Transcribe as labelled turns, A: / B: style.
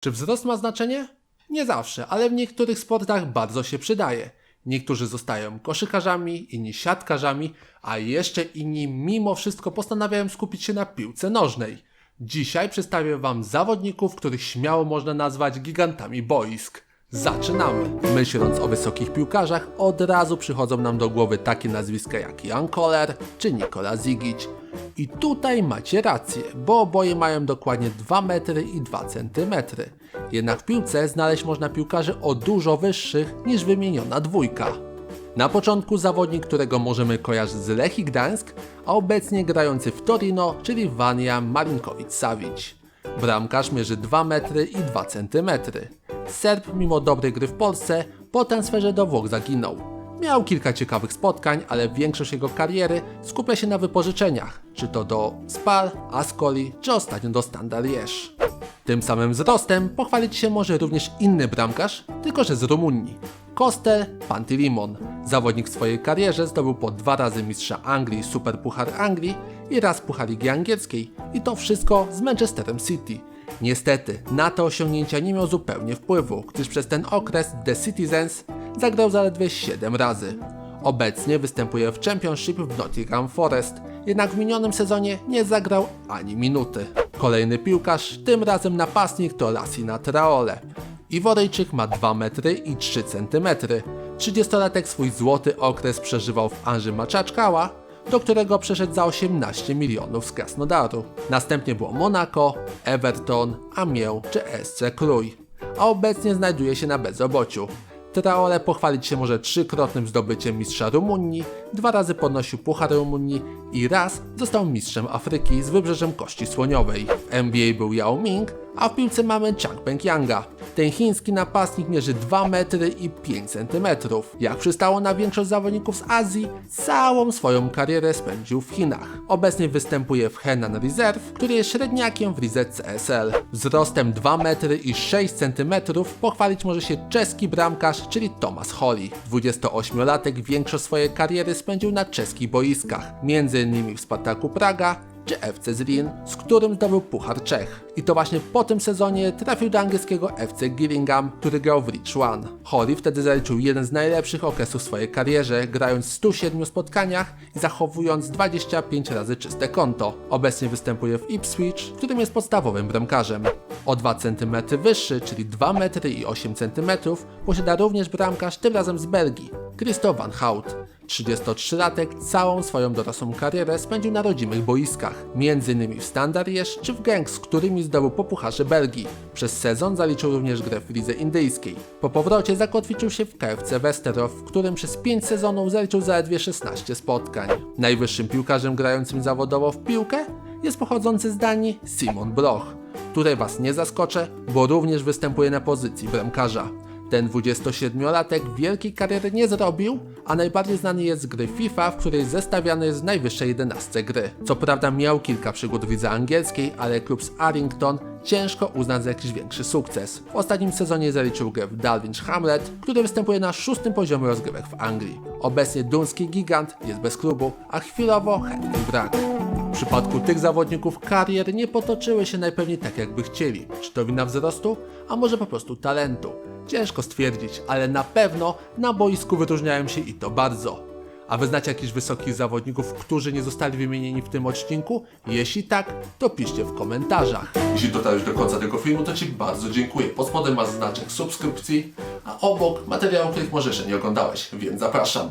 A: Czy wzrost ma znaczenie? Nie zawsze, ale w niektórych sportach bardzo się przydaje. Niektórzy zostają koszykarzami, inni siatkarzami, a jeszcze inni mimo wszystko postanawiają skupić się na piłce nożnej. Dzisiaj przedstawię Wam zawodników, których śmiało można nazwać gigantami boisk. Zaczynamy! Myśląc o wysokich piłkarzach, od razu przychodzą nam do głowy takie nazwiska jak Jan Koller czy Nikola Zigic. I tutaj macie rację, bo oboje mają dokładnie 2 metry i 2 centymetry. Jednak w piłce znaleźć można piłkarzy o dużo wyższych niż wymieniona dwójka. Na początku zawodnik, którego możemy kojarzyć z Lechii Gdańsk, a obecnie grający w Torino, czyli Vania Marinkowicz-Savic. Bramkarz mierzy 2 metry i 2 centymetry. Serb mimo dobrej gry w Polsce po transferze do Włoch zaginął. Miał kilka ciekawych spotkań, ale większość jego kariery skupia się na wypożyczeniach, czy to do Spal, Ascoli, czy ostatnio do Standard Liège. Tym samym wzrostem pochwalić się może również inny bramkarz, tylko że z Rumunii. Kostel Pantilimon. Zawodnik w swojej karierze zdobył po dwa razy mistrza Anglii Superpuchar Anglii i raz Puchar Ligi Angielskiej i to wszystko z Manchesterem City. Niestety, na te osiągnięcia nie miał zupełnie wpływu, gdyż przez ten okres The Citizens zagrał zaledwie 7 razy. Obecnie występuje w Championship w Nottingham Forest, jednak w minionym sezonie nie zagrał ani minuty. Kolejny piłkarz, tym razem napastnik to Lassina Traore. Iworyjczyk ma 2 metry i 3 cm. 30-latek swój złoty okres przeżywał w Anży Maczaczkała, do którego przeszedł za 18 milionów z Krasnodaru. Następnie było Monaco, Everton, Amiens czy SC Krój, a obecnie znajduje się na bezrobociu. Traore pochwalić się może trzykrotnym zdobyciem mistrza Rumunii, dwa razy podnosił Puchar Rumunii i raz został mistrzem Afryki z wybrzeżem Kości Słoniowej. W NBA był Yao Ming, a w piłce mamy Chang Peng Yanga. Ten chiński napastnik mierzy 2 metry i 5 cm. Jak przystało na większość zawodników z Azji, całą swoją karierę spędził w Chinach. Obecnie występuje w Henan Reserve, który jest średniakiem w Rize CSL. Wzrostem 2 metry i 6 cm pochwalić może się czeski bramkarz, czyli Thomas Holly. 28-latek większość swojej kariery spędził na czeskich boiskach, m.in. w Spartaku Praga czy FC Zlin, z którym zdobył Puchar Czech. I to właśnie po tym sezonie trafił do angielskiego FC Gillingham, który grał w League One. Holly wtedy zaliczył jeden z najlepszych okresów w swojej karierze, grając w 107 spotkaniach i zachowując 25 razy czyste konto. Obecnie występuje w Ipswich, którym jest podstawowym bramkarzem. O 2 cm wyższy, czyli 2 metry i 8 cm, posiada również bramkarz, tym razem z Belgii, Christoph van Hout. 33-latek całą swoją dorosłą karierę spędził na rodzimych boiskach, m.in. w Standard Liège czy w Genk, z którymi zdobył po Pucharze Belgii. Przez sezon zaliczył również grę w lidze indyjskiej. Po powrocie zakotwiczył się w KFC Westerhof, w którym przez 5 sezonów zaliczył zaledwie 16 spotkań. Najwyższym piłkarzem grającym zawodowo w piłkę jest pochodzący z Danii Simon Bloch. Tutaj Was nie zaskoczę, bo również występuje na pozycji bramkarza. Ten 27-latek wielkiej kariery nie zrobił, a najbardziej znany jest z gry FIFA, w której zestawiany jest najwyższej 11 gry. Co prawda miał kilka przygód w lidze angielskiej, ale klub z Arrington ciężko uznać za jakiś większy sukces. W ostatnim sezonie zaliczył grę w Dalwich Hamlet, który występuje na szóstym poziomie rozgrywek w Anglii. Obecnie duński gigant jest bez klubu, a chwilowo chętnych brak. W przypadku tych zawodników kariery nie potoczyły się najpewniej tak, jakby chcieli. Czy to wina wzrostu, a może po prostu talentu? Ciężko stwierdzić, ale na pewno na boisku wyróżniają się i to bardzo. A wy znacie jakichś wysokich zawodników, którzy nie zostali wymienieni w tym odcinku? Jeśli tak, to piszcie w komentarzach. Jeśli dotarłeś do końca tego filmu, to Ci bardzo dziękuję. Pod spodem masz znaczek subskrypcji, a obok materiał, których może jeszcze nie oglądałeś, więc zapraszam.